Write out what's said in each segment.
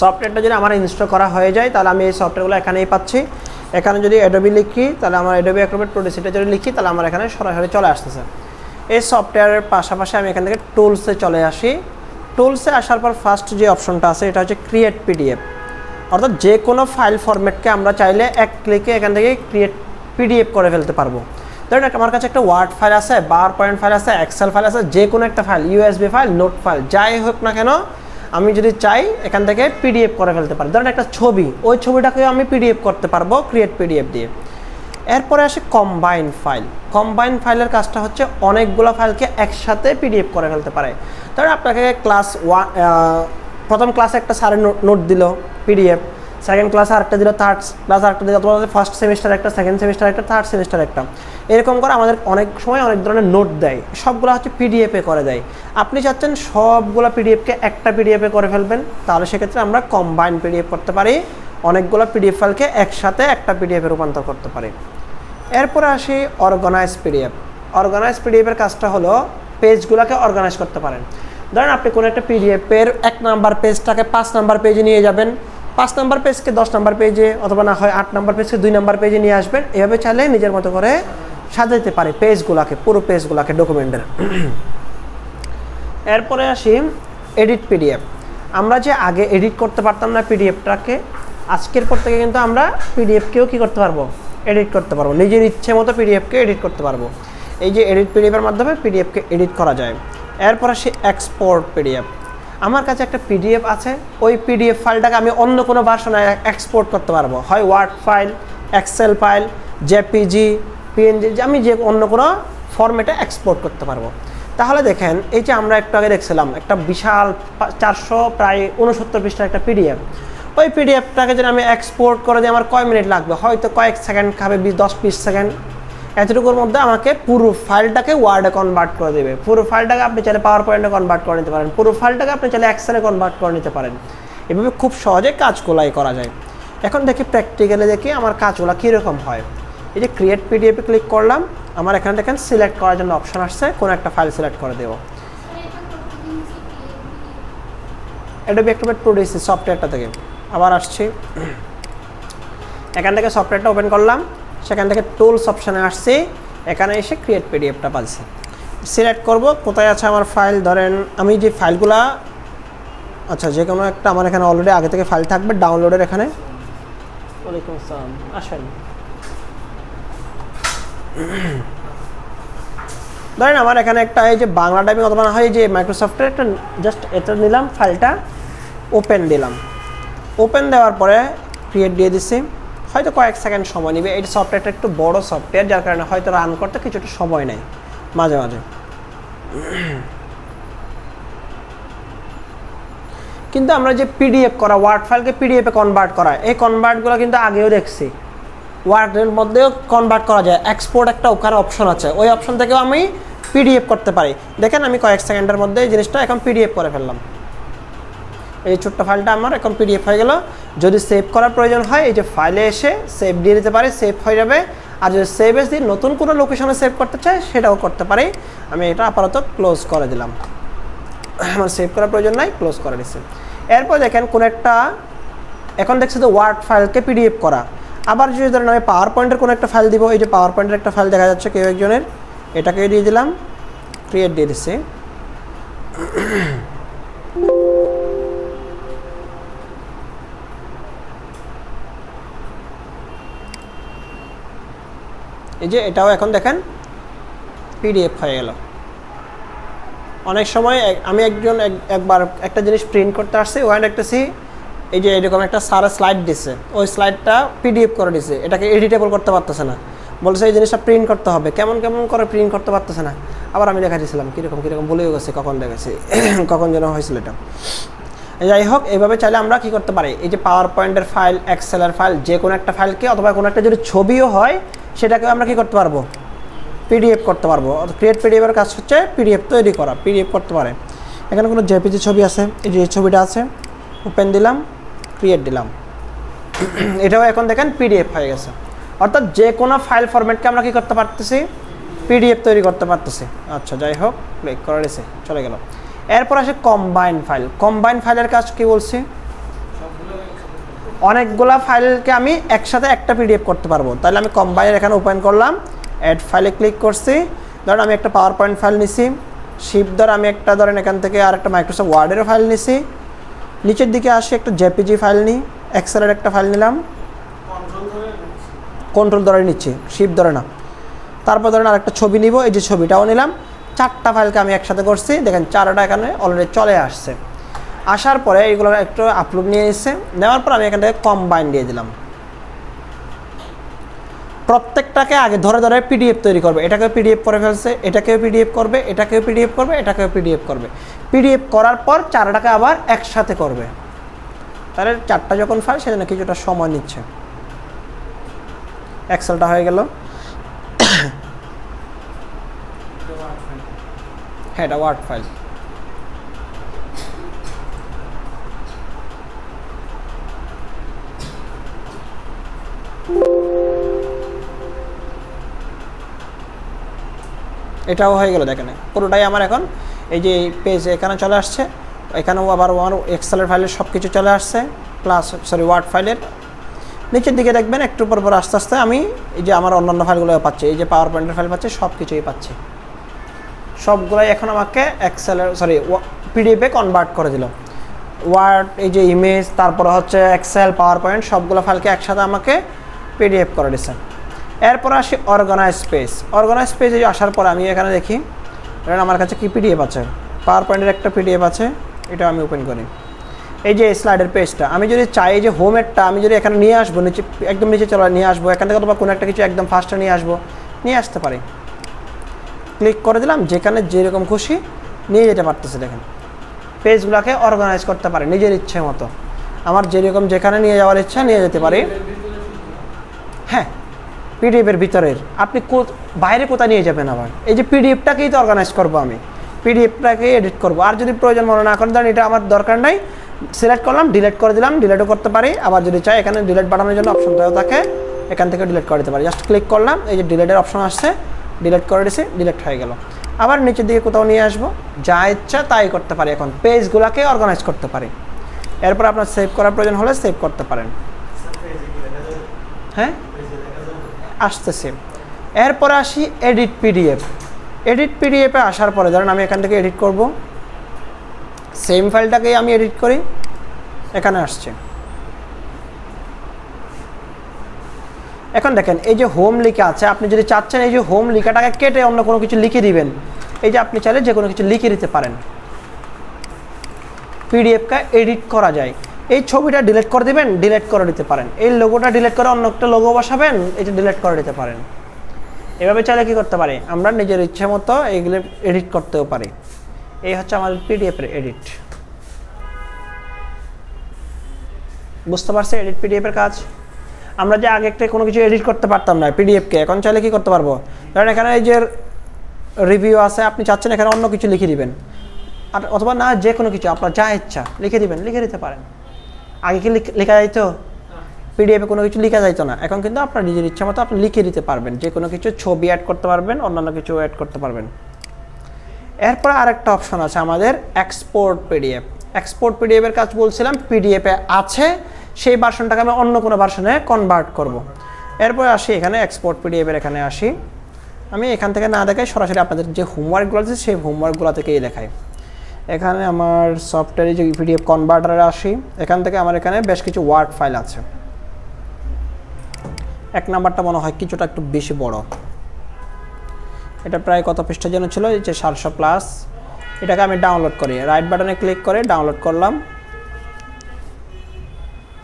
সফটওয়্যারটা যদি আমার ইনস্টল করা হয়ে যায়, তাহলে আমি এই সফটওয়্যারগুলো এখানেই পাচ্ছি। এখানে যদি অ্যাডোবি লিখি, তাহলে আমার অ্যাডোবি অ্যাক্রোবেট প্রো ডিসিটা যদি লিখি, তাহলে আমার এখানে সরাসরি চলে আসতেছে। এই সফটওয়্যারের পাশাপাশি আমি এখান থেকে টুলসে চলে আসি। টুলসে আসার পর ফার্স্ট যে অপশনটা আছে, এটা হচ্ছে ক্রিয়েট পিডিএফ অর্থাৎ যে কোনো ফাইল ফরম্যাটকে আমরা চাইলে এক ক্লিকে এখান থেকে ক্রিয়েট পিডিএফ করে ফেলতে পারব। ধরেন আমার কাছে একটা ওয়ার্ড ফাইল আছে বার পয়েন্ট ফাইল আছে এক্সেল ফাইল আছে, যে কোনো একটা file USB file note file যাই হোক না কেন আমি যদি চাই এখান থেকে পিডিএফ করে ফেলতে পারি। ধরেন একটা ছবি, ওই ছবিটাকেও আমি পিডিএফ করতে পারব ক্রিয়েট পিডিএফ দিয়ে। এরপরে আসে কম্বাইন ফাইল কম্বাইন ফাইলের কাজটা হচ্ছে অনেকগুলো ফাইলকে একসাথে পিডিএফ করে ফেলতে পারে। ধরেন আপনাকে ক্লাস ওয়ান প্রথম ক্লাসে একটা স্যারের নোট দিল পিডিএফ সেকেন্ড ক্লাসে আরেকটা দিল থার্ড ক্লাস আরেকটা দিল অথবা ফার্স্ট সেমিস্টার একটা সেকেন্ড সেমিস্টার একটা থার্ড সেমিস্টার একটা। এরকম করে আমাদের অনেক সময় অনেক ধরনের নোট দেয়। সবগুলো হচ্ছে পিডিএফে করে দেয়। আপনি চাচ্ছেন সবগুলো পিডিএফকে একটা পিডিএফে করে ফেলবেন, তাহলে সেক্ষেত্রে আমরা কম্বাইন পিডিএফ করতে পারি, অনেকগুলো পিডিএফ ফাইলকে একসাথে একটা পিডিএফে রূপান্তর করতে পারি। এরপরে আসি অর্গানাইজ পিডিএফ অর্গানাইজ পিডিএফের কাজটা হলো পেজগুলোকে অর্গানাইজ করতে পারেন। ধরেন আপনি কোনো একটা পিডিএফের এক নাম্বার পেজটাকে পাঁচ নাম্বার পেজে নিয়ে যাবেন পাঁচ নাম্বার পেজকে দশ নাম্বার পেজে অথবা না হয় আট নাম্বার পেজকে দুই নাম্বার পেজে নিয়ে আসবেন। এভাবে চাইলে নিজের মতো করে সাজাতে পারে পেজগুলোকে, পুরো পেজগুলোকে ডকুমেন্টের এরপরে আসি এডিট পিডিএফ আমরা যে আগে এডিট করতে পারতাম না পিডিএফটাকে আজকের পর থেকে কিন্তু আমরা পিডিএফকেও কী করতে পারব? এডিট করতে পারব। নিজের ইচ্ছে মতো পিডিএফকে এডিট করতে পারব। এই যে এডিট পিডিএফের মাধ্যমে পিডিএফকে এডিট করা যায়। এরপর আসি এক্সপোর্ট পিডিএফ আমার কাছে একটা পিডিএফ আছে। ওই পিডিএফ ফাইলটাকে আমি অন্য কোনো ভার্সনে এক্সপোর্ট করতে পারব। হয় word file excel file JPG PNG আমি যে অন্য কোনো ফরম্যাটে এক্সপোর্ট করতে পারব। তাহলে দেখেন, এই যে আমরা একটু আগে দেখছিলাম, একটা বিশাল চারশো প্রায় উনসত্তর পৃষ্ঠার একটা পিডিএফ ওই পিডিএফটাকে যদি আমি এক্সপোর্ট করে দিই, আমার কয় মিনিট লাগবে? হয়তো কয়েক সেকেন্ড খাবে, বিশ, দশ, বিশ সেকেন্ড এতটুকুর মধ্যে আমাকে পুরো ফাইলটাকে ওয়ার্ডে কনভার্ট করে দেবে। পুরো ফাইলটাকে আপনি চাইলে পাওয়ার পয়েন্টে কনভার্ট করে নিতে পারেন। পুরো ফাইলটাকে আপনি চাইলে এক্সেলে কনভার্ট করে নিতে পারেন। এভাবে খুব সহজে কাজগুলাই করা যায়। এখন দেখি প্র্যাকটিক্যালি দেখি আমার কাজগুলো কীরকম হয়। এই যে ক্রিয়েট পিডিএফে ক্লিক করলাম, আমার এখানে দেখেন সিলেক্ট করার জন্য অপশন আসছে, কোনো একটা ফাইল সিলেক্ট করে দেবো। এটা একটু প্রোডিউস সফটওয়্যারটা থেকে। আবার আসছি। এখান থেকে সফটওয়্যারটা ওপেন করলাম। সেখান থেকে টুলস অপশানে আসছি। এখানে এসে ক্রিয়েট পিডিএফটা পাচ্ছি সিলেক্ট করব কোথায় আছে আমার ফাইল ধরেন আমি যে ফাইলগুলা আচ্ছা যে কোনো একটা আমার এখানে অলরেডি আগে থেকে ফাইল থাকবে ডাউনলোডের এখানে। ওয়ালাইকুম আসসালাম আসেন। ধরেন আমার এখানে একটা এই যে বাংলা টাইপিং অথবা না হয় যে মাইক্রোসফটের একটা জাস্ট এটা নিলাম ফাইলটা ওপেন দিলাম। ওপেন দেওয়ার পরে ক্রিয়েট দিয়ে দিছি হয়তো কয়েক সেকেন্ড সময় নেবে। এই সফটওয়্যারটা একটু বড় সফটওয়্যার যার কারণে হয়তো রান করতে কিছুটা সময় নেয়, মাঝে মাঝে। কিন্তু আমরা যে পিডিএফ করা ওয়ার্ড ফাইলকে পিডিএফে কনভার্ট করা, এই কনভার্টগুলো কিন্তু আগেও দেখছি। ওয়ার্ডের মধ্যেও কনভার্ট করা যায়। এক্সপোর্ট একটা ওখানে অপশন আছে। ওই অপশন থেকেও আমি পিডিএফ করতে পারি। দেখেন আমি কয়েক সেকেন্ডের মধ্যে এই জিনিসটা এখন পিডিএফ করে ফেললাম। এই ছোট্ট ফাইলটা আমার, এখন পিডিএফ হয়ে গেল। যদি সেভ করার প্রয়োজন হয়, এই যে ফাইলে এসে সেভ দিয়ে দিতে পারে সেভ হয়ে যাবে। আর যদি সেভ এস দিয়ে নতুন কোনো লোকেশনে সেভ করতে চাই সেটাও করতে পারি। আমি এটা আপাতত ক্লোজ করে দিলাম। আমার সেভ করার প্রয়োজন নাই ক্লোজ করে দিচ্ছি এরপর দেখেন, কোন একটা, এখন দেখছি তো ওয়ার্ড ফাইলকে পিডিএফ করা। আবার যদি ধরেন আমি পাওয়ার পয়েন্টের কোনো একটা ফাইল দিব, এই যে পাওয়ার পয়েন্টের একটা ফাইল দেখা যাচ্ছে কেউ একজনের এটাকে দিয়ে দিলাম। ক্রিয়েট দিয়ে দিচ্ছি এই যে এটাও এখন দেখেন পিডিএফ হয়ে গেল। অনেক সময় আমি একজন এক- একবার একটা জিনিস প্রিন্ট করতে আসছি, ওখানে দেখতেছি এই যে এরকম একটা সারা স্লাইড দিছে। ওই স্লাইডটা পিডিএফ করে দিছে। এটাকে এডিটেবল করতে পারতেছে না। বলছে এই জিনিসটা প্রিন্ট করতে হবে। কেমন কেমন করে প্রিন্ট করতে পারতেছে না। আবার আমি দেখা দিয়েছিলাম কীরকম কীরকম বলেও গেছে, কখন দেখেছি কখন যেন হয়েছিল এটা। যাই হোক, এইভাবে চাইলে আমরা কি করতে পারি? এই যে পাওয়ার পয়েন্টের ফাইল এক্সেলের ফাইল যে কোনো একটা ফাইলকে অথবা কোনো একটা যদি ছবিও হয় সেটাকে আমরা কি করতে পারব? পিডিএফ করতে পারব। ক্রিয়েট পিডিএফের কাজ হচ্ছে পিডিএফ তৈরি করা পিডিএফ করতে পারে। এখানে কোনো জেপিজি ছবি আছে, এই যে ছবিটা আছে ওপেন দিলাম ক্রিয়েট দিলাম। এটাও এখন দেখেন পিডিএফ হয়ে গেছে। অর্থাৎ যে কোনো ফাইল ফরম্যাটকে আমরা কি করতে পারতেছি? পিডিএফ তৈরি করতে পারতেছি। আচ্ছা যাই হোক ক্লিক করে চলে গেল। এরপর আসে কম্বাইন ফাইল কম্বাইন ফাইলের কাজ কি বলছি? অনেকগুলা ফাইলকে আমি একসাথে একটা পিডিএফ করতে পারব। তাহলে আমি কম্বাইনের এখানে ওপেন করলাম অ্যাড ফাইলে ক্লিক করছি। ধরেন আমি একটা পাওয়ার পয়েন্ট ফাইল নিছি শিপ ধর আমি একটা ধরেন এখান থেকে আর একটা মাইক্রোসফট ওয়ার্ডেরও ফাইল নিছি। নিচের দিকে আসি একটা জেপিজি ফাইল নিই এক্সেলের একটা ফাইল নিলাম। কন্ট্রোল ধরে নিচ্ছি। শিপ ধরে না। তারপর ধরেন আরেকটা ছবি নিব এই যে ছবিটাও নিলাম। চারটা ফাইলকে আমি একসাথে করছি দেখেন চারটা এখানে অলরেডি চলে আসছে। আসার পরে এইগুলো একটু আপলোড নিয়ে এসেছে নেওয়ার পর আমি এখান থেকে কম্বাইন দিয়ে দিলাম। প্রত্যেকটাকে আগে ধরে ধরে পিডিএফ তৈরি করবে। এটাকে পিডিএফ করে ফেলছে, এটাকেও পিডিএফ করবে, এটাকেও পিডিএফ করবে, এটাকেও পিডিএফ করবে। পিডিএফ করার পর চারটাকে আবার একসাথে করবে। তাহলে চারটা যখন ফাইল সেজন্য কিছুটা সময় নিচ্ছে। এক্সেলটা হয়ে গেল। হ্যাঁ এটা ওয়ার্ড ফাইল এটাও হয়ে গেল, দেখেন। পুরোটাই আমার এখন এই যে পেজ এখানে চলে আসছে। এখানেও আবার আমার এক্সেলের ফাইলের সব কিছু চলে আসছে প্লাস সরি ওয়ার্ড ফাইলের নিচের দিকে দেখবেন, একটু পর পর আস্তে আস্তে আমি এই যে আমার অন্যান্য ফাইলগুলো পাচ্ছি, এই যে পাওয়ার পয়েন্টের ফাইল পাচ্ছি সব কিছুই পাচ্ছি। সবগুলোই এখন আমাকে এক্সেলের সরি পিডিএফে কনভার্ট করে দিল। ওয়ার্ড এই যে ইমেজ তারপরে হচ্ছে এক্সেল পাওয়ার পয়েন্ট সবগুলো ফাইলকে একসাথে আমাকে পিডিএফ করে দিচ্ছে। এরপর আসি অর্গানাইজ স্পেস অর্গানাইজ স্পেসে আসার পর আমি এখানে দেখি আমার কাছে কি পিডিএফ আছে? পাওয়ার পয়েন্টের একটা পিডিএফ আছে এটা আমি ওপেন করি। এই যে স্লাইডের পেজটা আমি যদি চাই যে হোমেরটা আমি যদি এখানে নিয়ে আসব, নিচে, একদম নিচে চলে নিয়ে আসব, এখান থেকে অথবা কোনো একটা কিছু একদম ফার্স্টে নিয়ে আসব, নিয়ে আসতে পারি। ক্লিক করে দিলাম, যেখানে যেরকম খুশি নিয়ে যেতে পারতেছে, দেখেন। পেজগুলোকে অর্গানাইজ করতে পারে, নিজের ইচ্ছে মতো। আমার যেরকম যেখানে নিয়ে যাওয়ার ইচ্ছা, নিয়ে যেতে পারি। হ্যাঁ। পিডিএফের ভিতরের। আপনি কো- বাইরে কোথায় নিয়ে যাবেন আবার? এই যে পিডিএফটাকেই তো অর্গানাইজ করব আমি। পিডিএফটাকে এডিট করব। আর যদি প্রয়োজন মনে না করেন, ধরেন এটা আমার দরকার নাই সিলেক্ট করলাম ডিলিট করে দিলাম ডিলেটও করতে পারি। আবার যদি চাই, এখানে ডিলেট বাড়ানোর জন্য অপশনটাও থাকে, এখান থেকে ডিলিট করে দিতে পারি। জাস্ট ক্লিক করলাম, এই যে ডিলেটের অপশন আসছে ডিলিট করে দিছি ডিলিট হয়ে গেল। আবার নিচের দিকে কোথাও নিয়ে আসব, যা ইচ্ছা তাই করতে পারি এখন। পেজগুলোকে অর্গানাইজ করতে পারি। এরপর আপনার সেভ করার প্রয়োজন হলে সেভ করতে পারেন। হ্যাঁ? আসতেছে। এরপরে আসি এডিট পিডিএফ এডিট পিডিএফে আসার পরে, ধরেন আমি এখান থেকে এডিট করব। সেম ফাইলটাকেই আমি এডিট করি। এখানে আসছে। এখন দেখেন, এই যে হোম লিখা আছে, আপনি যদি চাচ্ছেন এই যে হোম লিখাটাকে কেটে অন্য কোনো কিছু লিখে দিবেন, এই যে আপনি চাইলে যে কোনো কিছু লিখে দিতে পারেন। পিডিএফকে এডিট করা যায়। এই ছবিটা ডিলিট করে দিবেন ডিলিট করে দিতে পারেন। এই লোগোটা ডিলিট করে অন্য একটা লোগো বসাবেন, এটা ডিলিট করে দিতে পারেন। এভাবে চাইলে কি করতে পারি? আমরা নিজের ইচ্ছে মতো এইগুলো এডিট করতেও পারি। এই হচ্ছে আমাদের পিডিএফের এডিট বুঝতে পারছি এডিট পিডিএফের কাজ? আমরা যে আগে একটা কোনো কিছু এডিট করতে পারতাম না পিডিএফকে এখন চাইলে কি করতে পারব? ধরেন এখানে এই যে রিভিউ আছে, আপনি চাচ্ছেন এখানে অন্য কিছু লিখে দিবেন। আর অথবা না যে কোনো কিছু, আপনার যা ইচ্ছা, লিখে দিবেন, লিখে দিতে পারেন। আগে কি লিখ- যাইত? পিডিএফে কোনো কিছু লেখা যাইতো না। এখন কিন্তু আপনার নিজের ইচ্ছা মতো আপনি লিখে দিতে পারবেন। যে কোনো কিছু ছবি অ্যাড করতে পারবেন, অন্যান্য কিছু অ্যাড করতে পারবেন। এরপর আরেকটা অপশন আছে আমাদের এক্সপোর্ট পিডিএফ এক্সপোর্ট পিডিএফের কাজ বলছিলাম পিডিএফে আছে, সেই ভার্সনটাকে আমি অন্য কোনো ভার্সনে কনভার্ট করব। এরপর আসি এখানে এক্সপোর্ট পিডিএফের এখানে আসি। আমি এখান থেকে না দেখাই, সরাসরি আপনাদের যে হোমওয়ার্কগুলো আছে, সেই হোমওয়ার্কগুলো থেকেই দেখাই। এখানে আমার সফটওয়্যারে যে পিডিএফ কনভার্টারে আসি এখান থেকে আমার এখানে বেশ কিছু ওয়ার্ড ফাইল আছে। এক নাম্বারটা মনে হয় কিছুটা একটু বেশি বড়। এটা প্রায় কত পৃষ্ঠা যেন ছিল? এই যে সাতশো প্লাস এটাকে আমি ডাউনলোড করি। রাইট বাটনে ক্লিক করে ডাউনলোড করলাম।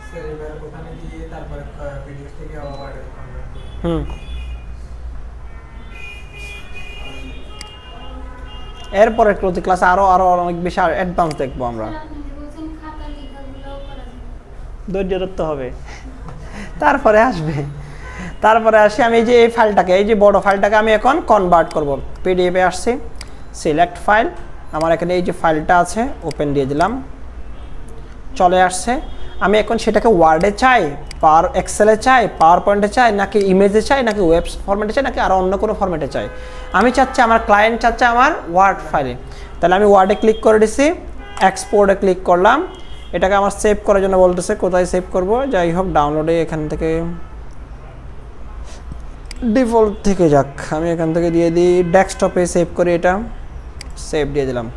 স্যার এরপরে ক্লাসে আরও আরও অনেক বেশি অ্যাডভান্স দেখব আমরা। যাবে ধৈর্য ধরতে হবে। তারপরে আসবে। তারপরে আসি আমি এই যে এই ফাইলটাকে এই যে বড় ফাইলটাকে আমি এখন কনভার্ট করব। পিডিএফে আসছি। সিলেক্ট ফাইল আমার এখানে এই যে ফাইলটা আছে ওপেন দিয়ে দিলাম। চলে আসছে। আমি এখন সেটাকে ওয়ার্ডে চাই পাওয়ার এক্সেলে চাই পাওয়ার পয়েন্টে চাই, নাকি ইমেজে চাই, নাকি ওয়েব ফরম্যাটে চাই, নাকি আরও অন্য কোনো ফরম্যাটে চাই? আমি চাচ্ছি আমার ক্লায়েন্ট চাচ্ছে আমার ওয়ার্ড ফাইলে তাহলে আমি ওয়ার্ডে ক্লিক করে দিছি এক্সপোর্টে ক্লিক করলাম। এটাকে আমার সেভ করার জন্য বলতেছে, কোথায় সেভ করব? যাই হোক ডাউনলোডে এখান থেকে ডিফল্ট থেকে যাক। আমি এখান থেকে দিয়ে দিই ডেস্কটপে সেভ করি এটা। সেভ দিয়ে দিলাম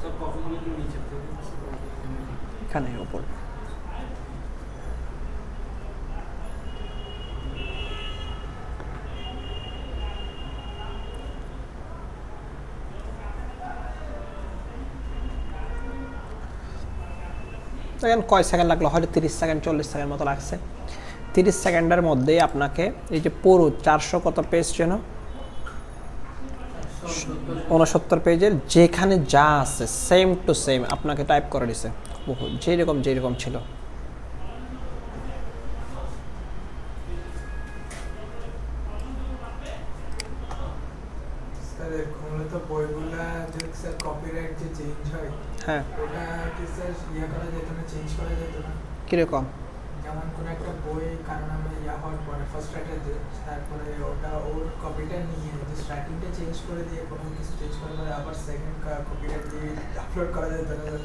সব কপিগুলো কি নিচে থেকে এখানে ওপর দেখেন কয় সেকেন্ড লাগল? হয়তো তিরিশ সেকেন্ড চল্লিশ সেকেন্ড মতো লাগছে। তিরিশ সেকেন্ডের মধ্যে আপনাকে এই যে পুরো চারশো কত পেজ যেন? উনসত্তর পেজের যেখানে যা আছে সেম টু সেম আপনাকে টাইপ করে দিছে। যেরকম যেরকম ছিল। হয়। কীরকম? যেমন কোনো একটা বই কারও নামে ইয়া হওয়ার পরে ফার্স্ট রাইটার তারপরে ওটা ওর কপিটা নিয়ে যে স্টার্টিংটা চেঞ্জ করে দিয়ে কোনো কিছু চেঞ্জ করে পরে আবার সেকেন্ড কপিটা দিয়ে আপলোড করা যেত না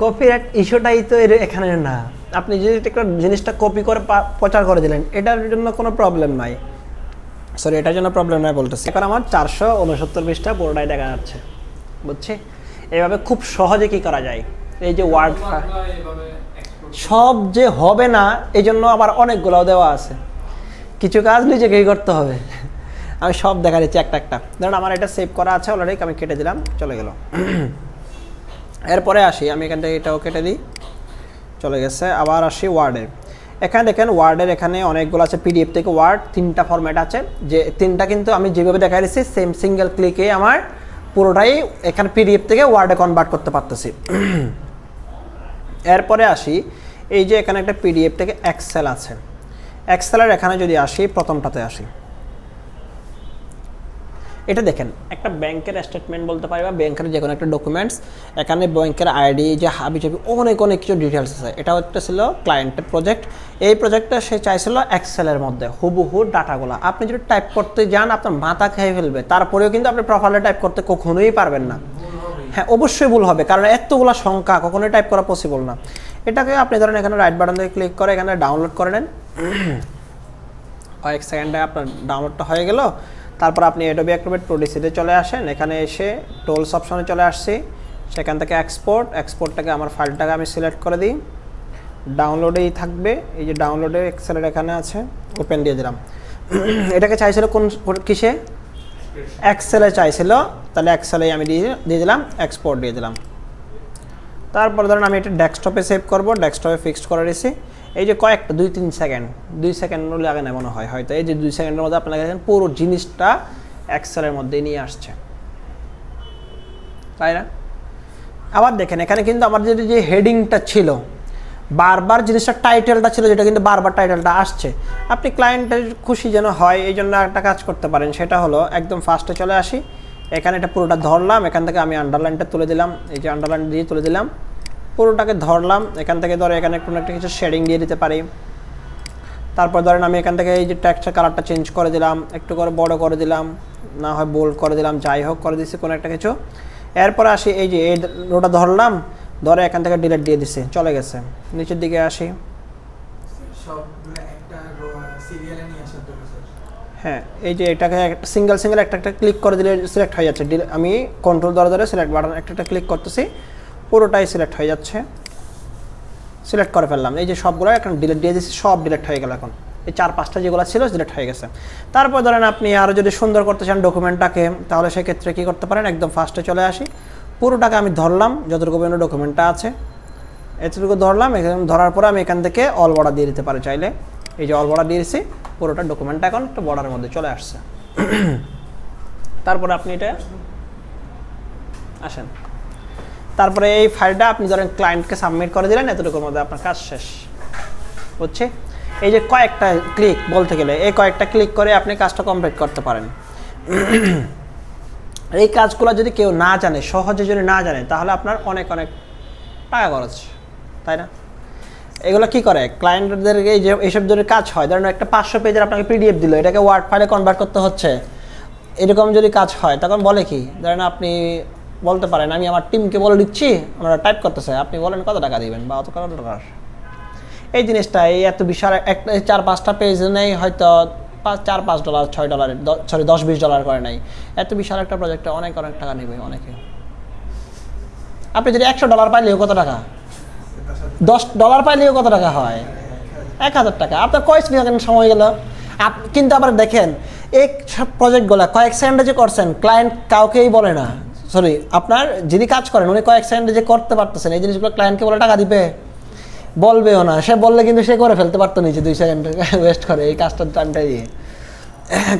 কপিরাইট ইস্যুটাই তো এর এখানে না। আপনি যদি একটা জিনিসটা কপি করে প্রচার করে দিলেন এটার জন্য কোনো প্রবলেম নাই। সরি এটার জন্য প্রবলেম নাই বলতেছি। এখন আমার চারশো উনসত্তর পৃষ্ঠা পুরোটাই দেখা যাচ্ছে। বুঝছি? এভাবে খুব সহজে কি করা যায়? এই যে ওয়ার্ড সব যে হবে না এই জন্য আবার অনেকগুলো দেওয়া আছে। কিছু কাজ নিজেকেই করতে হবে। আমি সব দেখা দিচ্ছি একটা একটা। ধরুন আমার এটা সেভ করা আছে অলরেডি আমি কেটে দিলাম, চলে গেল। এরপরে আসি, আমি এখান থেকে এটাও কেটে দিই। চলে গেছে, আবার আসি ওয়ার্ডের এখানে দেখেন ওয়ার্ডের এখানে অনেকগুলো আছে পিডিএফ থেকে ওয়ার্ড তিনটা ফরম্যাট আছে। যে তিনটা কিন্তু আমি যেভাবে দেখা দিচ্ছি সেম সিঙ্গেল ক্লিকে আমার পুরোটাই এখানে পিডিএফ থেকে ওয়ার্ডে কনভার্ট করতে পারতেছি। এরপরে আসি, এই যে এখানে একটা পিডিএফ থেকে এক্সেল আছে। এক্সেলের এখানে যদি আসি, প্রথমটাতে আসি। এটা দেখেন, একটা ব্যাংকের স্টেটমেন্ট বলতে পারি বা ব্যাংকের যে কোনো একটা ডকুমেন্টস এখানে ব্যাংকের আইডি যে হাবি চাবি অনেক অনেক কিছু ডিটেলস আছে। এটা হচ্ছে ছিল ক্লায়েন্টের প্রজেক্ট এই প্রজেক্টটা সে চাইছিল এক্সেলের মধ্যে, হুবহু ডাটাগুলো। আপনি যদি টাইপ করতে যান, আপনার মাথা খেয়ে ফেলবে। তারপরেও কিন্তু আপনি প্রোফাইলে টাইপ করতে কখনোই পারবেন না। হ্যাঁ অবশ্যই ভুল হবে, কারণ এতগুলো সংখ্যা কখনোই টাইপ করা পসিবল না। এটাকে আপনি ধরেন এখানে রাইট বাটন দিয়ে ক্লিক করে, এখানে ডাউনলোড করে নেন। কয়েক সেকেন্ডে আপনার ডাউনলোডটা হয়ে গেল। তারপর আপনি এডোবি অ্যাক্রোবেট প্রোডিসিতে চলে আসেন। এখানে এসে টোলস অপশনে চলে আসছি। সেখান থেকে এক্সপোর্ট এক্সপোর্টটাকে আমার ফাইলটাকে আমি সিলেক্ট করে দিই। ডাউনলোডেই থাকবে। এই যে ডাউনলোডে এক্সেলের এখানে আছে ওপেন দিয়ে দিলাম। এটাকে চাইছিল কোন, কোন- কিসে? এক্সেলে চাইছিল, তাহলে এক্সেলে আমি দিয়ে দিয়ে দিলাম এক্সপোর্ট দিয়ে দিলাম। তারপর ধরেন আমি এটা ডেস্কটপে সেভ করব ডেস্কটপে ফিক্সড করে দিয়েছি এই যে কয়েকটা, দুই তিন সেকেন্ড দুই সেকেন্ডও লাগে না মনে হয়, হয়তো এই যে দুই সেকেন্ডের মধ্যে আপনাকে দেখেন পুরো জিনিসটা এক্সেলের মধ্যে নিয়ে আসছে। তাই না? আবার দেখেন, এখানে কিন্তু আমার যে যে হেডিংটা ছিল বারবার জিনিসটা টাইটেলটা ছিল যেটা কিন্তু বারবার টাইটেলটা আসছে। আপনি ক্লায়েন্টের খুশি যেন হয়, এই জন্য একটা কাজ করতে পারেন। সেটা হলো, একদম ফার্স্টে চলে আসি। এখানে এটা পুরোটা ধরলাম, এখান থেকে আমি আন্ডারলাইনটা তুলে দিলাম। এই যে আন্ডারলাইন দিয়ে তুলে দিলাম। পুরোটাকে ধরলাম। এখান থেকে ধরে, এখানে কোনো একটা কিছু শেডিং দিয়ে দিতে পারি। তারপর ধরেন আমি এখান থেকে এই যে ট্যাক্সের কালারটা চেঞ্জ করে দিলাম। একটু করে বড় করে দিলাম। না হয় বোল্ড করে দিলাম, যাই হোক, করে দিচ্ছি কোনো একটা কিছু। এরপর আসি, এই যে এই রোটা ধরলাম। ধরে এখান থেকে ডিলেট দিয়ে দিছি, চলে গেছে। নিচের দিকে আসি। হ্যাঁ এই যে এটাকে সিঙ্গেল সিঙ্গেল একটা একটা ক্লিক করে দিলে সিলেক্ট হয়ে যাচ্ছে। আমি কন্ট্রোল ধরে ধরে সিলেক্ট বাটন একটা একটা ক্লিক করতেছি, পুরোটাই সিলেক্ট হয়ে যাচ্ছে। সিলেক্ট করে ফেললাম। এই যে সবগুলো এখন ডিলেট দিয়ে দিচ্ছি সব ডিলেট হয়ে গেল এখন। এই চার, পাঁচটা যেগুলো ছিল ডিলেট হয়ে গেছে। তারপর ধরেন আপনি আরও যদি সুন্দর করতে চান ডকুমেন্টটাকে তাহলে সেক্ষেত্রে কী করতে পারেন? একদম ফার্স্টে চলে আসি। পুরোটাকে আমি ধরলাম, যতটুকু পর্যন্ত ডকুমেন্টটা আছে, এতটুকু ধরলাম, এখানে ধরার পরে আমি এখান থেকে অল বর্ডার দিয়ে দিতে পারি চাইলে। এই যে অল বর্ডার দিয়ে দিচ্ছি পুরোটা ডকুমেন্টটা এখন একটা বর্ডারের মধ্যে চলে আসছে। তারপরে আপনি এটা আসেন। তারপরে এই ফাইলটা আপনি ধরেন ক্লায়েন্টকে সাবমিট করে দিলেন, এতটুকুর মধ্যে আপনার কাজ শেষ। বুঝছি? এই যে কয়েকটা ক্লিক বলতে গেলে, এই কয়েকটা ক্লিক করে আপনি কাজটা কমপ্লিট করতে পারেন। এই কাজগুলো যদি কেউ না জানে, সহজে যদি না জানে, তাহলে আপনার অনেক অনেক টাকা খরচ, তাই না? এগুলো কি করে? ক্লায়েন্টদেরকে এই যে এইসব ধরনের কাজ হয়, ধরেন একটা পাঁচশো পেজের আপনাকে পিডিএফ দিল, এটাকে ওয়ার্ড ফাইলে কনভার্ট করতে হচ্ছে, এরকম যদি কাজ হয়, তখন বলে কি? ধরেন আপনি বলতে পারেন, আমি আমার টিমকে বলে দিচ্ছি আমরা টাইপ করতেছে, আপনি বলেন কত টাকা দিবেন বা অত কত টাকা? এই জিনিসটা, এই এত বিশাল একটা চার, পাঁচটা পেজ নেই, হয়তো পাঁচ, চার, পাঁচ ডলার ছয় ডলারের সরি দশ, বিশ ডলার করে নাই। এত বিশাল একটা প্রজেক্টে অনেক অনেক টাকা নেবে অনেকে। আপনি যদি একশো ডলার পাইলেও কত টাকা? দশ ডলার পাইলেও কত টাকা হয়? এক হাজার টাকা। আপনার কয়েক সেকেন্ড সময় গেল। আপ, কিন্তু আবার দেখেন সব প্রজেক্টগুলো কয়েক সেকেন্ডে যে করছেন ক্লায়েন্ট কাউকেই বলে না। সরি আপনার যিনি কাজ করেন, উনি কয়েক সেকেন্ডে যে করতে পারতেছেন, এই জিনিসগুলো ক্লায়েন্টকে বলে টাকা দিবে? বলবেও না। সে বললে কিন্তু সে করে ফেলতে পারতো নিচে দুই সেকেন্ড ওয়েস্ট করে এই কাজটার টাইমটা দিয়ে।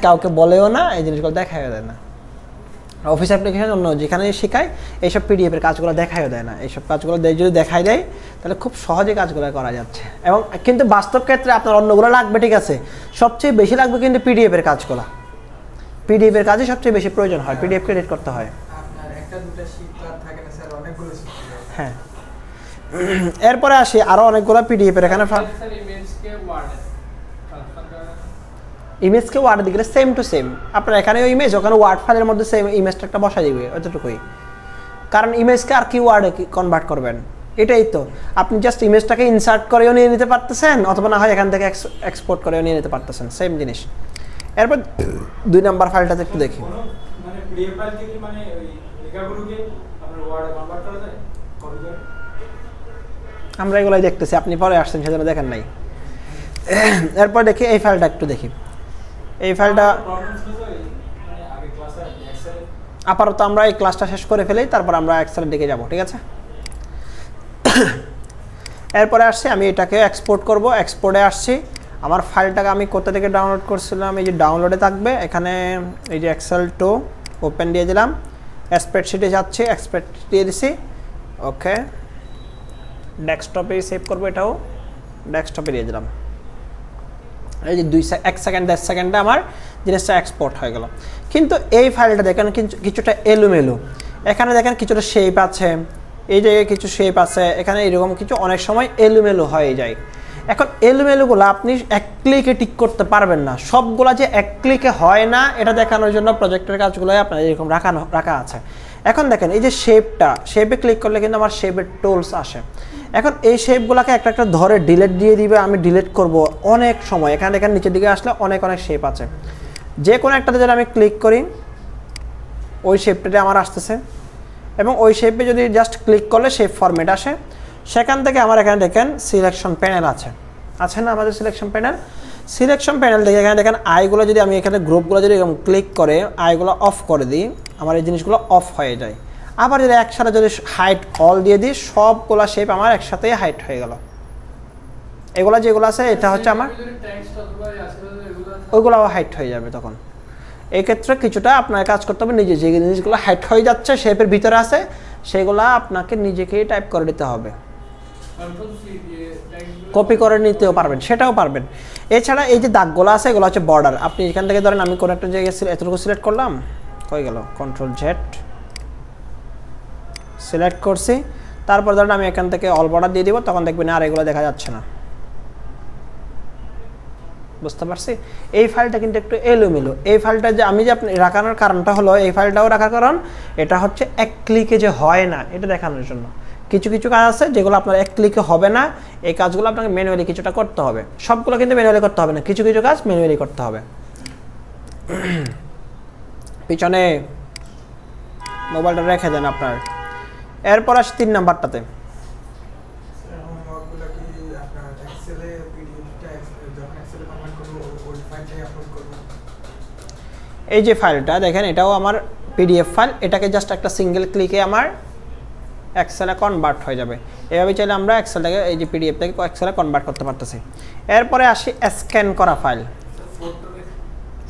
কাউকে বলেও না এই জিনিসগুলো দেখাও দেয় না। অফিস অ্যাপ্লিকেশন অন্য যেখানে শেখায় এইসব পিডিএফের কাজগুলো দেখাইও দেয় না। এইসব কাজগুলো যদি দেখাই দেয় তাহলে খুব সহজে কাজগুলো করা যাচ্ছে। এবং কিন্তু বাস্তব ক্ষেত্রে আপনার অন্যগুলো লাগবে ঠিক আছে? সবচেয়ে বেশি লাগবে কিন্তু পিডিএফের কাজগুলো। পিডিএফের কাজে সবচেয়ে বেশি প্রয়োজন হয় পিডিএফ ক্রেডিট করতে হয়। হ্যাঁ। এরপরে আসি আরও অনেকগুলো পিডিএফের এখানে ফা- স্যার ইমেজকে ওয়ার্ডে দিলে সেম টু সেম আপনার এখানে ইমেজ ওখানে ওয়ার্ড ফাইলের মধ্যে সেম ইমেজটা একটা বসা দিবে অতটুকুই কারণ ইমেজকে আর কি ওয়ার্ডে কনভার্ট করবেন? এটাই তো। আপনি জাস্ট ইমেজটাকে ইনসার্ট করেও নিয়ে নিতে পারতেছেন অথবা না হয় এখান থেকে এক্সপোর্ট করেও নিয়ে নিতে পারতেছেন সেম জিনিস। এরপর দুই নাম্বার ফাইলটাতে একটু দেখি। মানে আমরা এগুলোই দেখতেছি, আপনি পরে আসছেন, সেজন্য দেখেন নাই। এরপর দেখি এই ফাইলটা একটু দেখি। এই ফাইলটা আপাতত আমরা এই ক্লাসটা শেষ করে ফেলেই তারপর আমরা এক্সেলের দিকে যাব, ঠিক আছে? এরপরে আসছি, আমি এটাকে এক্সপোর্ট করব এক্সপোর্টে আসছি। আমার ফাইলটাকে আমি কোথা থেকে ডাউনলোড করছিলাম, এই যে ডাউনলোডে থাকবে, এখানে এই যে এক্সেল টু ওপেন দিয়ে দিলাম। স্প্রেডশিটে যাচ্ছি এক্সপেক্ট দিয়ে দিছি। ওকে ডেস্কটপে সেভ করব এটাও। ডেস্কটপে দিয়ে দিলাম। এই যে দুই এক সেকেন্ড দেড় সেকেন্ডে আমার জিনিসটা এক্সপোর্ট হয়ে গেল। কিন্তু এই ফাইলটা দেখেন কিছু- কিছুটা এলোমেলো। এখানে দেখেন কিছুটা শেপ আছে, এই জায়গায় কিছু শেপ আছে, এখানে এরকম কিছু অনেক সময় এলোমেলো হয়ে যায়। এখন এলোমেলোগুলো আপনি এক ক্লিকে টিক করতে পারবেন না। সবগুলা যে এক ক্লিকে হয় না, এটা দেখানোর জন্য প্রজেক্টের কাজগুলোই আপনার এরকম রাখানো রাখা আছে। এখন দেখেন, এই যে শেপটা শেপে ক্লিক করলে কিন্তু আমার শেপের টোলস আসে। এখন এই শেপগুলোকে একটা একটা ধরে ডিলেট দিয়ে দিবে, আমি ডিলেট করব অনেক সময়। এখানে দেখেন নিচের দিকে আসলে অনেক অনেক শেপ আছে। যে কোনো একটাতে যদি আমি ক্লিক করি, ওই শেপটাতে আমার আসতেছে। এবং ওই শেপে যদি জাস্ট ক্লিক করলে শেপ ফরম্যাট আসে। সেখান থেকে আমার এখানে দেখেন সিলেকশন প্যানেল আছে। আছে না আমাদের সিলেকশন প্যানেল সিলেকশন প্যানেল থেকে এখানে দেখেন আইগুলো যদি আমি এখানে গ্রুপগুলো যদি এরকম ক্লিক করে, আইগুলো অফ করে দিই, আমার এই জিনিসগুলো অফ হয়ে যায়। আবার যদি একসাথে যদি হাইট অল দিয়ে দিই, সবগুলো শেপ আমার একসাথেই হাইট হয়ে গেল। এগুলো যেগুলো আছে, এটা হচ্ছে আমার, ওইগুলোও হাইট হয়ে যাবে তখন। এই ক্ষেত্রে কিছুটা আপনার কাজ করতে হবে, নিজে যে জিনিসগুলো হাইট হয়ে যাচ্ছে শেপের ভিতরে আছে, সেগুলো আপনাকে নিজেকেই টাইপ করে দিতে হবে কন্ট্রোল সি দিয়ে টেক্সট কপি করে নিতেও পারবেন, সেটাও পারবেন। এছাড়া এই যে দাগগুলো আছে, এগুলো হচ্ছে বর্ডার আপনি এখান থেকে ধরেন আমি কোনো একটা জায়গায় এতটুকু সিলেক্ট করলাম কই গেল। কন্ট্রোল জেড সিলেক্ট করছি। তারপর ধরেন আমি এখান থেকে অল বর্ডার দিয়ে দিব, তখন দেখবেন আর এগুলো দেখা যাচ্ছে না। বুঝতে পারছি? এই ফাইলটা কিন্তু একটু এলোমেলো। এই ফাইলটা যে আমি যে আপনি রাখানোর কারণটা হলো, এই ফাইলটাও রাখার কারণ, এটা হচ্ছে এক ক্লিকে যে হয় না, এটা দেখানোর জন্য। কিছু কিছু কাজ আছে যেগুলো আপনার এক ক্লিকে হবে না। এই কাজগুলো আপনাকে ম্যানুয়ালি কিছুটা করতে হবে। সবগুলো কিন্তু ম্যানুয়ালি করতে হবে না। কিছু কিছু কাজ ম্যানুয়ালি করতে হবে। পিছনে মোবাইলটা রেখে দেন আপনার। এরপর আসি তিন নাম্বারটাতে। এই যে ফাইলটা দেখেন এটাও আমার পিডিএফ ফাইল এটাকে জাস্ট একটা সিঙ্গেল ক্লিকে আমার এক্সেলে কনভার্ট হয়ে যাবে। এভাবে চাইলে আমরা এক্সেলটাকে এই যে পিডিএফটাকে এক্সেলে কনভার্ট করতে পারতেছি। এরপরে আসি স্ক্যান করা ফাইল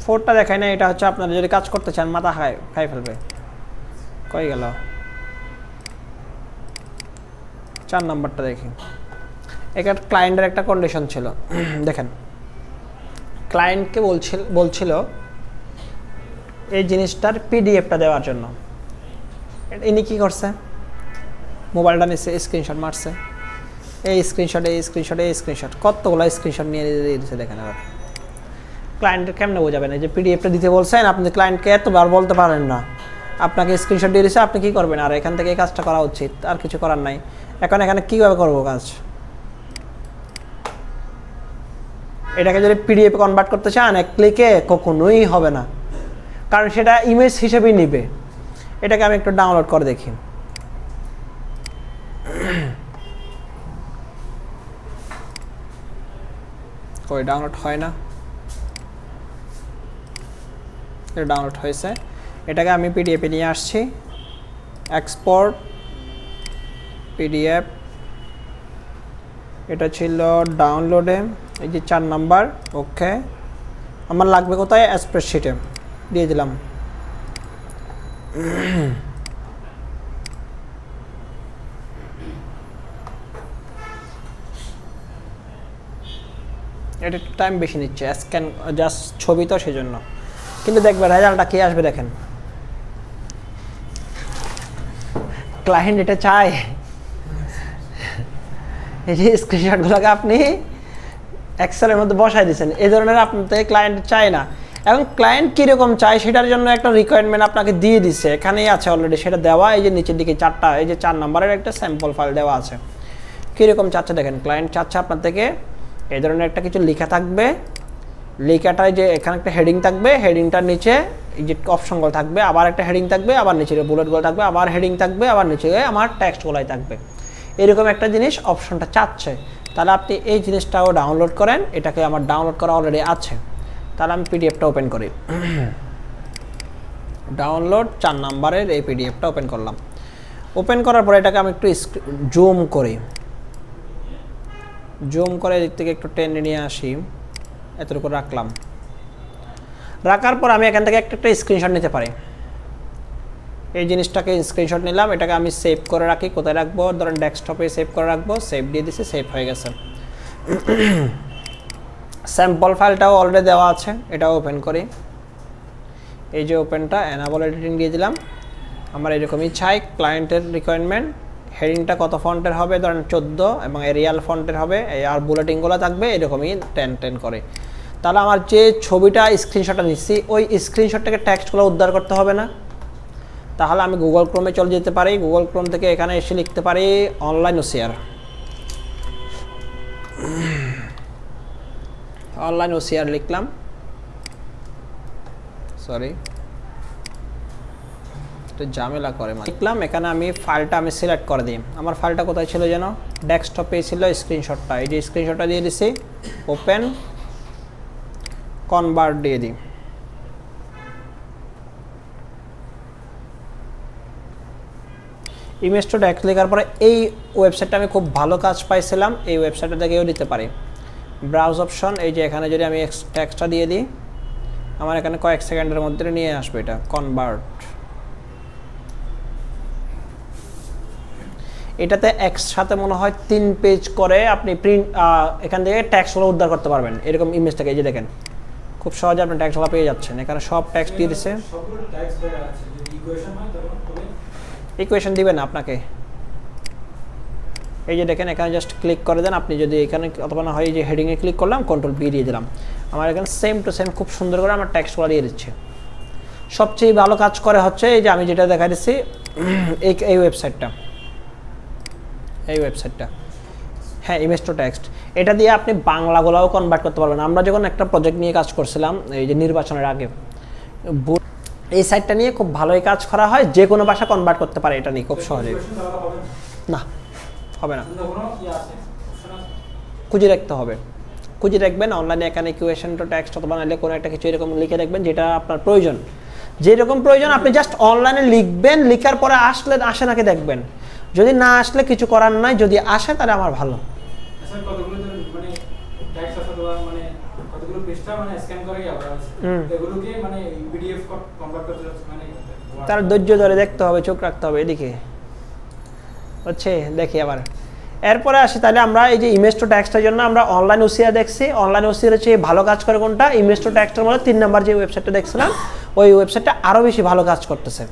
ফোরটা দেখায় না, এটা হচ্ছে আপনারা যদি কাজ করতে চান, মাথা খায় খাই ফেলবে। কই গেল? চার নাম্বারটা দেখি। এখানে ক্লায়েন্টের একটা কন্ডিশন ছিল। দেখেন। ক্লায়েন্টকে বলছিল বলছিল এই জিনিসটার পিডিএফটা দেওয়ার জন্য। ইনি কী করছে? মোবাইলটা নিচ্ছে স্ক্রিনশট মারছে। এই স্ক্রিনশট এই স্ক্রিনশট এই স্ক্রিনশট কতগুলো স্ক্রিনশট নিয়ে দিচ্ছে দেখেন এবার। ক্লায়েন্টের কেমনে বোঝাবেন এই যে পিডিএফটা দিতে বলছেন, আপনি ক্লায়েন্টকে এতবার বলতে পারেন না, আপনাকে স্ক্রিনশট দিয়ে দিচ্ছে আপনি কী করবেন? আর এখান থেকে এই কাজটা করা উচিত, আর কিছু করার নাই। এখন এখানে কীভাবে করব কাজ? এটাকে যদি পিডিএফ কনভার্ট করতে চান, এক ক্লিকে কখনোই হবে না। কারণ সেটা ইমেজ হিসেবেই নিবে। এটাকে আমি একটু ডাউনলোড করে দেখি। কই ডাউনলোড হয় না। এটা ডাউনলোড হয়েছে। এটাকে আমি পিডিএফে নিয়ে আসছি। এক্সপোর্ট পিডিএফ এটা ছিল ডাউনলোডে এই যে চার নাম্বার। ওকে আমার লাগবে কোথায়? স্প্রেডশিটে দিয়ে দিলাম। এটা একটু টাইম বেশি নিচ্ছে স্ক্যান জাস্ট ছবি তো সেজন্য। কিন্তু দেখবে রেজাল্টটা কী আসবে দেখেন। ক্লায়েন্ট এটা চায়। এই যে স্ক্রিনশটগুলোকে আপনি এক্সেলের মধ্যে বসাই দিয়েছেন। এই ধরনের আপনাদের ক্লায়েন্ট চায় না। এবং ক্লায়েন্ট কীরকম চায় সেটার জন্য একটা রিকোয়ারমেন্ট আপনাকে দিয়ে দিছে। এখানেই আছে অলরেডি সেটা দেওয়া, এই যে নিচের দিকে চারটা, এই যে চার নাম্বারের একটা স্যাম্পল ফাইল দেওয়া আছে। কীরকম চাচ্ছে দেখেন ক্লায়েন্ট চাচ্ছে আপনার থেকে এই ধরনের একটা কিছু লেখা থাকবে। লেখাটায় যে এখানে একটা হেডিং থাকবে হেডিংটার নিচে এই যে অপশনগুলো থাকবে, আবার একটা হেডিং থাকবে, আবার নিচে বুলেটগুলো থাকবে, আবার হেডিং থাকবে, আবার নিচে আমার টেক্সটগুলাই থাকবে। এরকম একটা জিনিস অপশনটা চাচ্ছে। তাহলে আপনি এই জিনিসটাও ডাউনলোড করেন, এটাকে আমার ডাউনলোড করা অলরেডি আছে। তাহলে আমি পিডিএফটা ওপেন করি। ডাউনলোড চার নাম্বারের এই পিডিএফটা ওপেন করলাম। ওপেন করার পরে এটাকে আমি একটু জুম করি। জুম করে এদিক থেকে একটু টেনে নিয়ে আসি। এতটুকু রাখলাম। রাখার পর আমি এখান থেকে একটা একটা স্ক্রিনশট নিতে পারি। এই জিনিসটাকে স্ক্রিনশট নিলাম, এটাকে আমি সেভ করে রাখি। কোথায় রাখব? ধরেন ডেস্কটপে সেভ করে রাখব সেভ দিয়ে দিছি সেভ হয়ে গেছে। স্যাম্পল ফাইলটাও অলরেডি দেওয়া আছে, এটাও ওপেন করি। এই যে ওপেনটা অ্যানাবল এডিটিং দিয়ে দিলাম। আমার এরকমই চাই ক্লায়েন্টের রিকোয়ারমেন্ট হেডিংটা কত ফন্টের হবে? ধরেন চোদ্দ এবং এরিয়াল ফন্টের হবে। আর বুলেটিংগুলো থাকবে, এরকমই টেন টেন করে। তাহলে আমার যে ছবিটা স্ক্রিনশটটা নিচ্ছি, ওই স্ক্রিনশটটাকে টেক্সটগুলো উদ্ধার করতে হবে না? তাহলে আমি গুগল ক্রোমে চলে যেতে পারি। গুগল ক্রোম থেকে এখানে এসে লিখতে পারি অনলাইন ওসিয়ার অনলাইন ওসিআর লিখলাম। সরি একটু ঝামেলা করে। লিখলাম এখানে আমি ফাইলটা আমি সিলেক্ট করে দিই। আমার ফাইলটা কোথায় ছিল যেন? ডেস্কটপে ছিল স্ক্রিনশটটা এই যে স্ক্রিনশটটা দিয়ে দিছি ওপেন কনভার্ট দিয়ে দিই। ইমেজ টু ট্যাক্স লেখার পরে এই ওয়েবসাইটটা আমি খুব ভালো কাজ পাইছিলাম, এই ওয়েবসাইটটা থেকেও দিতে পারি। ব্রাউজ অপশন এই যে এখানে যদি আমি ট্যাক্সটা দিয়ে দিই, আমার এখানে কয়েক সেকেন্ডের মধ্যে নিয়ে আসবে এটা কনভার্ট এটাতে একসাথে মনে হয় তিন পেজ করে আপনি প্রিন্ট এখান থেকে ট্যাক্সগুলো উদ্ধার করতে পারবেন। এরকম ইমেজ থেকে, এই যে দেখেন। খুব সহজে আপনি ট্যাক্সগুলো পেয়ে যাচ্ছেন। এখানে সব ট্যাক্স দিয়ে দিচ্ছে ইকুয়েশন দিবেন আপনাকে। এই যে দেখেন, এখানে জাস্ট ক্লিক করে দেন। আপনি যদি এখানে অথবা না হয় এই যে হেডিংয়ে ক্লিক করলাম কন্ট্রোল বি দিয়ে দিলাম। আমার এখানে সেম টু সেম খুব সুন্দর করে আমার ট্যাক্সগুলো দিয়ে দিচ্ছে। সবচেয়ে ভালো কাজ করে হচ্ছে এই যে আমি যেটা দেখা দিচ্ছি এই ওয়েবসাইটটা এই ওয়েবসাইটটা হ্যাঁ ইমেজ টু টেক্সট এটা দিয়ে আপনি বাংলাগুলোও কনভার্ট করতে পারবেন। আমরা যখন একটা প্রজেক্ট নিয়ে কাজ করছিলাম, এই যে নির্বাচনের আগে এই সাইটটা নিয়ে খুব ভালোই কাজ করা হয়। যে কোনো ভাষা কনভার্ট করতে পারে, এটা নিয়ে খুব সহজে ইকুয়েশন হবে না হবে না। খুঁজে রাখতে হবে। খুঁজে রাখবেন অনলাইনে এখানে ইকুয়েশন টু টেক্সট অথবা নাহলে কোনো একটা কিছু এরকম লিখে রাখবেন যেটা আপনার প্রয়োজন। যেরকম প্রয়োজন, আপনি জাস্ট অনলাইনে লিখবেন, লিখার পরে আসলে আসে নাকি দেখবেন। যদি না আসলে কিছু করার নাই যদি আসে তাহলে আমার ভালো। ধরুন মানে মানে মানে তার ধৈর্য ধরে দেখতে হবে চোখ রাখতে হবে এদিকে। হচ্ছে দেখি আবার। এরপরে আসি তাহলে আমরা এই যে ইমেজ টু ট্যাক্সটার জন্য আমরা অনলাইন ওসিয়া দেখছি। অনলাইন ওসিয়ার হচ্ছে ভালো কাজ করে কোনটা? ইমেজ টু ট্যাক্সটার মধ্যে তিন নাম্বার যে ওয়েবসাইটটা দেখছিলাম ওই ওয়েবসাইটটা আরও বেশি ভালো কাজ করতেছে।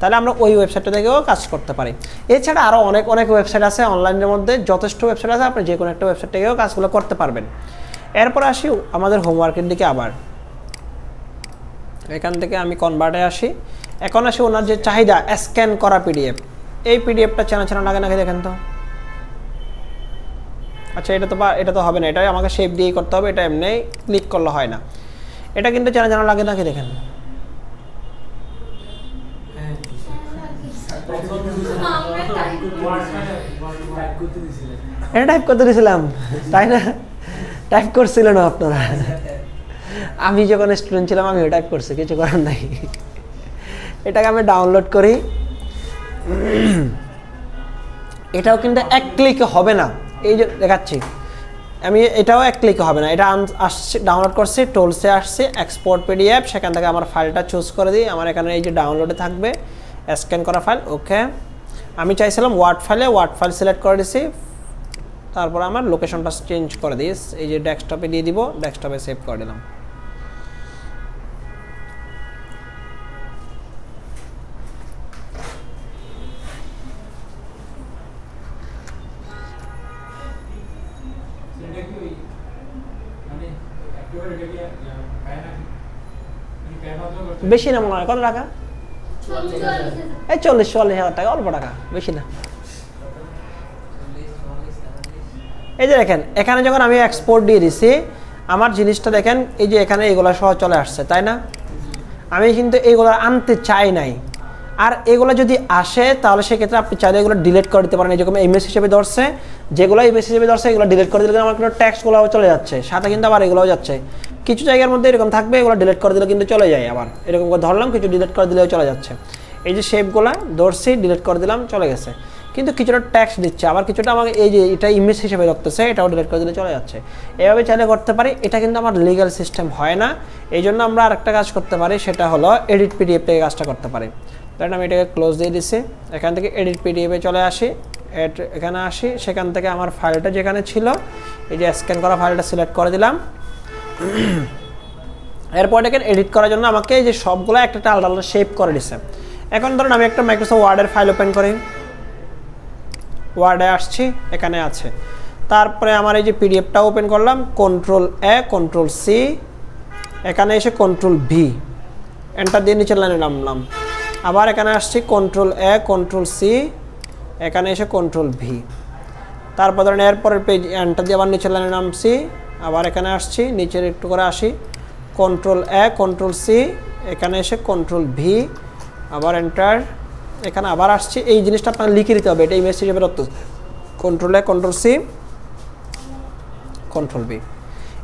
তাহলে আমরা ওই ওয়েবসাইটটা থেকেও কাজ করতে পারি। এছাড়া আরও অনেক অনেক ওয়েবসাইট আছে অনলাইনের মধ্যে, যথেষ্ট ওয়েবসাইট আছে, আপনি যে কোনো একটা ওয়েবসাইট থেকেও কাজগুলো করতে পারবেন। এরপর আসি আমাদের হোমওয়ার্কের দিকে আবার। এখান থেকে আমি কনভার্টে আসি। এখন আসি ওনার যে চাহিদা স্ক্যান করা পিডিএফ এই পিডিএফটা চেনা চেনা লাগে নাকি দেখেন তো? আচ্ছা এটা তো বা, এটা তো হবে না এটা আমাকে শেপ দিয়েই করতে হবে, এটা এমনি ক্লিক করলে হয় না। এটা কিন্তু চেনা চেনা লাগে নাকি দেখেন হ্যাঁ আমরা type করি। ওয়ার্ড মানে ওয়ার্ড করতে দিছিলেন এটা টাইপ করতে দিয়েছিলাম তাই না? টাইপ করছিলেন না আপনারা। আমি যখন স্টুডেন্ট ছিলাম আমি টাইপ করছি, কিছু করার নাই। এটাকে আমি ডাউনলোড করি। এটাও কিন্তু এক ক্লিকে হবে না। এই যে দেখাচ্ছি। আমি এটাও এক ক্লিকে হবে না। এটা আসছে ডাউনলোড করছি, টোলসে আসছে এক্সপোর্ট পিডিএফ সেখান থেকে আমার ফাইলটা চুজ করে দিই। আমার এখানে এই যে ডাউনলোডে থাকবে স্ক্যান করা ফাইল ওকে আমি চাইছিলাম ওয়ার্ড ফাইলে ওয়ার্ড ফাইল সিলেক্ট করে দিছি। তারপর আমার লোকেশনটা চেঞ্জ করে দিস এই যে ডেস্কটপে দিয়ে দিব ডেস্কটপে সেভ করে দিলাম। বেশি না মনে হয়, কত টাকা। এই চল্লিশ হাজার টাকা, অল্প টাকা, বেশি না। এই যে দেখেন, এখানে যখন আমি এক্সপোর্ট দিয়ে দিছি, আমার জিনিসটা দেখেন, এই যে এখানে এগুলো সহ চলে আসছে, তাই না? আমি কিন্তু এগুলো আনতে চাই নাই। আর এগুলো যদি আসে, তাহলে সেক্ষেত্রে আপনি চাইলে এগুলো ডিলিট করে দিতে পারেন যেরকম এমএস হিসেবে ধরছে। যেগুলো এমএস হিসেবে ধরছে, এগুলো ডিলিট করে দিলে আমার কিন্তু ট্যাক্সগুলো চলে যাচ্ছে, সাথে কিন্তু আবার এগুলোও যাচ্ছে। কিছু জায়গার মধ্যে এরকম থাকবে এগুলো ডিলিট করে দিলে কিন্তু চলে যায় আবার। এরকম করে ধরলাম, কিছু ডিলিট করে দিলেও চলে যাচ্ছে। এই যে শেপগুলো ধরছি ডিলিট করে দিলাম, চলে গেছে। কিন্তু কিছুটা ট্যাক্স দিচ্ছে, আবার কিছুটা আমাকে এই যে এটা ইমেজ হিসেবে রাখতেছে এটাও ডিলিট করে দিলে চলে যাচ্ছে। এভাবে চাইলে করতে পারি, এটা কিন্তু আমার লিগ্যাল সিস্টেম হয় না। এই জন্য আমরা আরেকটা কাজ করতে পারি, সেটা হলো এডিট পিডিএফ থেকে কাজটা করতে পারি। ধরেন আমি এটাকে ক্লোজ দিয়ে দিছি, এখান থেকে এডিট পিডিএফে চলে আসি এখানে আসি, সেখান থেকে আমার ফাইলটা যেখানে ছিল, এই যে স্ক্যান করা ফাইলটা সিলেক্ট করে দিলাম। এরপর এটাকে এডিট করার জন্য আমাকে এই যে সবগুলো একটা আলাদা আলাদা শেপ করে দিছে। এখন ধরুন আমি একটা মাইক্রোসফট ওয়ার্ডের ফাইল ওপেন করি। ওয়ার্ডে আসছি, এখানে আছে। তারপরে আমার এই যে পিডিএফটা ওপেন করলাম কন্ট্রোল এ কন্ট্রোল সি এখানে এসে কন্ট্রোল ভি এন্টার দিয়ে নিচের লাইনে নামলাম। আবার এখানে আসছি কন্ট্রোল এ কন্ট্রোল সি এখানে এসে কন্ট্রোল ভি তারপর ধরেন এরপরের পেজ এন্টার দিয়ে আবার নিচের লাইনে নামছি। আবার এখানে আসছি, নিচের একটু করে আসি। কন্ট্রোল এ কন্ট্রোল সি এখানে এসে কন্ট্রোল ভি আবার এন্টার এখানে আবার আসছি। এই জিনিসটা আপনার লিখে দিতে হবে, এটা ইমেজ হিসেবে রক্ত control A control C control B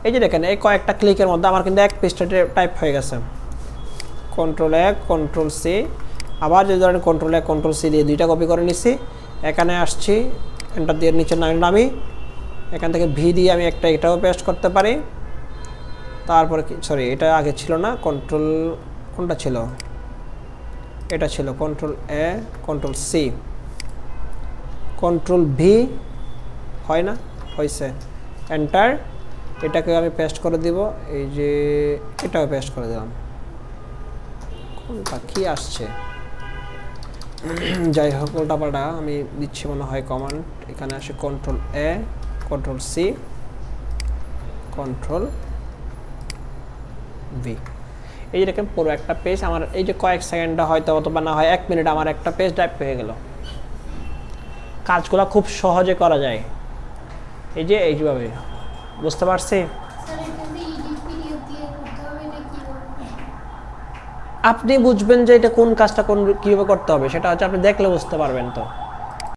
এই যে দেখেন, এই কয়েকটা ক্লিকের মধ্যে আমার কিন্তু এক পেজটা টাইপ হয়ে গেছে। কন্ট্রোল এ কন্ট্রোল সি আবার যদি ধরেন কন্ট্রোল এ কন্ট্রোল সি দিয়ে দুইটা কপি করে নিচ্ছি এখানে আসছি এন্টার দিয়ে নিচে নামি। এখান থেকে ভি দিয়ে আমি একটা এটাও পেস্ট করতে পারি। তারপরে সরি এটা আগে ছিল না কন্ট্রোল কোনটা ছিল? এটা ছিল control A control C control V হয় না? হয়েছে এন্টার এটাকে আমি পেস্ট করে দিব, এই যে এটাও পেস্ট করে দিলাম। কোনটা কী আসছে? যাই হোক, উল্টাপাল্টা আমি দিচ্ছি মনে হয় কমান্ড এখানে আসে control A control C control V এই যে দেখেন, পুরো একটা পেজ আমার এই যে কয়েক সেকেন্ডটা হয়তো অথবা না হয়, এক মিনিট আমার একটা পেজ টাইপ হয়ে গেল। কাজগুলো খুব সহজে করা যায়। এই যে এইভাবে বুঝতে পারছি? আপনি বুঝবেন যে এটা কোন কাজটা কোন কীভাবে করতে হবে, সেটা হচ্ছে আপনি দেখলে বুঝতে পারবেন তো।